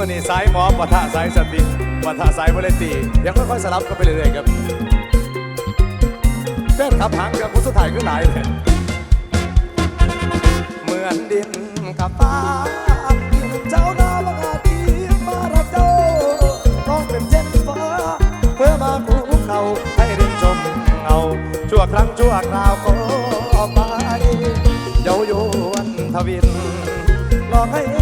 มื่อนี้สายหมอปะทะสายสติปะทะสายวาเลนตีเดี๋ยวค่อยๆสลับกันไปเรื่อยๆครับแฟนขับหางเครื่อคุณสุดท้ายก็หลายเลยเหมือนดินกับฟ้าเจ้านาบังอาจที่มารับเจ้าต้องเป็นเช่นฟ้าเพื่อมาภูเขาให้เดินชมเงาชั่วครั้งชั่วคราวก็ไปเย้ายวนทวินหลอกให้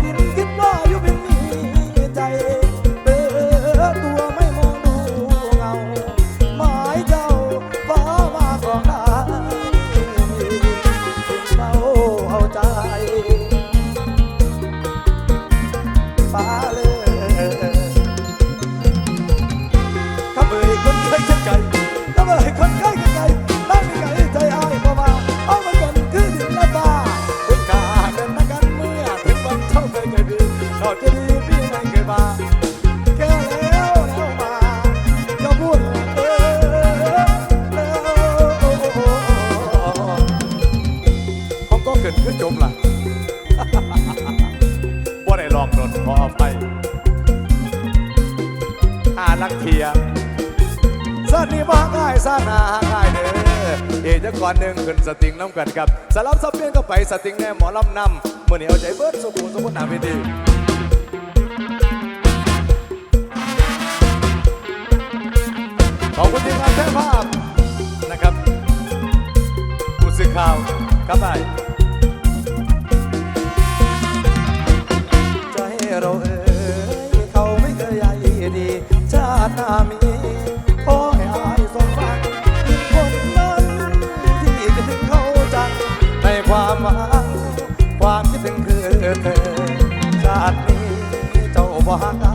จมล่ะว่าได้ลองรถขออภัยอาลักเทียสานีมาง่ายสานาง่ายเด้อเอจะก่อนหนึ่งขึ้นสติงน้ำกันครับสลับสับเปลี่ยนก็ไปสติงแน่หมอลำนำเมื่อนี้เอาใจเบิร์ดสุขุมสมุทรนาเวทีขอบคุณทีมงานแท้ภาพนะครับผู้สื่อข่าวครับไป ติหน้ามีขอให้อายสมฟังคนนั้นที่คิดถึงเขาจังในความหวังความคิดถึงคือเธอชาตินี้เจ้าบ่หา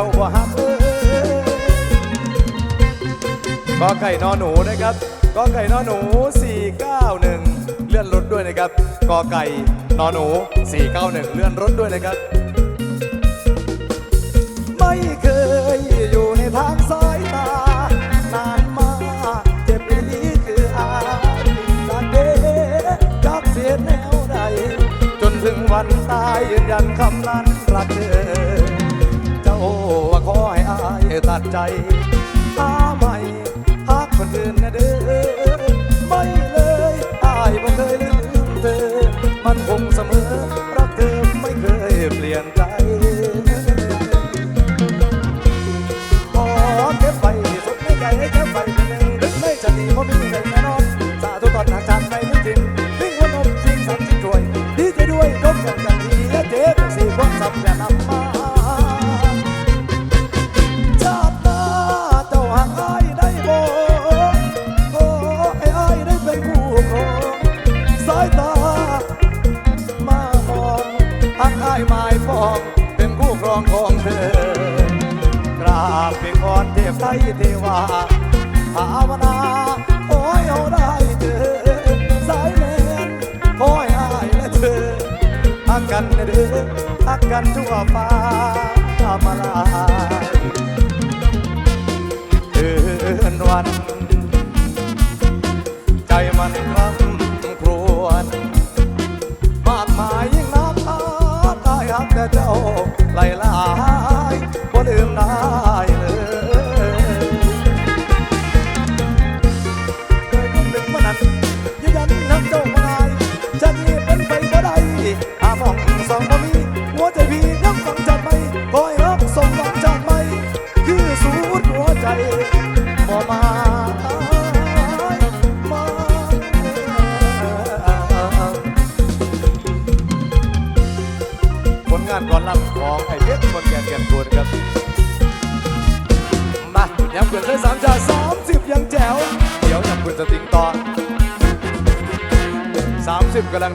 จ้าบ่หักกอไก่นอหนูนะครับกอไก่นอหนู 491 เลื่อนรถด้วยนะครับกอไก่นอหนู 491 เลื่อนรถด้วยนะครับ ไม่เคยอยู่ในทางสายตานานมาเจ็บอีหลีคืออายจากเดจากเสียแนวใดจนถึงวันตายยืนยันคำนั้นรักเธอ ว่าขอให้อายตัดใจหาใหม่หากคนอื่นนะเด้อไม่เลยอายบ่เคยลืมเธอ มันคงเสมอรักเธอไม่เคยเปลี่ยนใจขอเก็บไว้สุดในใจให้เก็บไว้เป็นหนึ่งถึงไม่จะดีเพราะมีใจแน่นอนสาธุตอนหากชาติไม่มีจ ไทยเทวาภาวนาขอให้เอาได้เธอสายแมนขอให้อายและเธอฮักกันเด้อฮักกันทั่วฟ้า ของไอ้เพชรคนแก่นแก่นคูณครับ มาย้ำเกิดเลยสามจ่าสามสิบยังแจ๋ว เดี๋ยวยังคุณจะติงต่อสามสิบกำลัง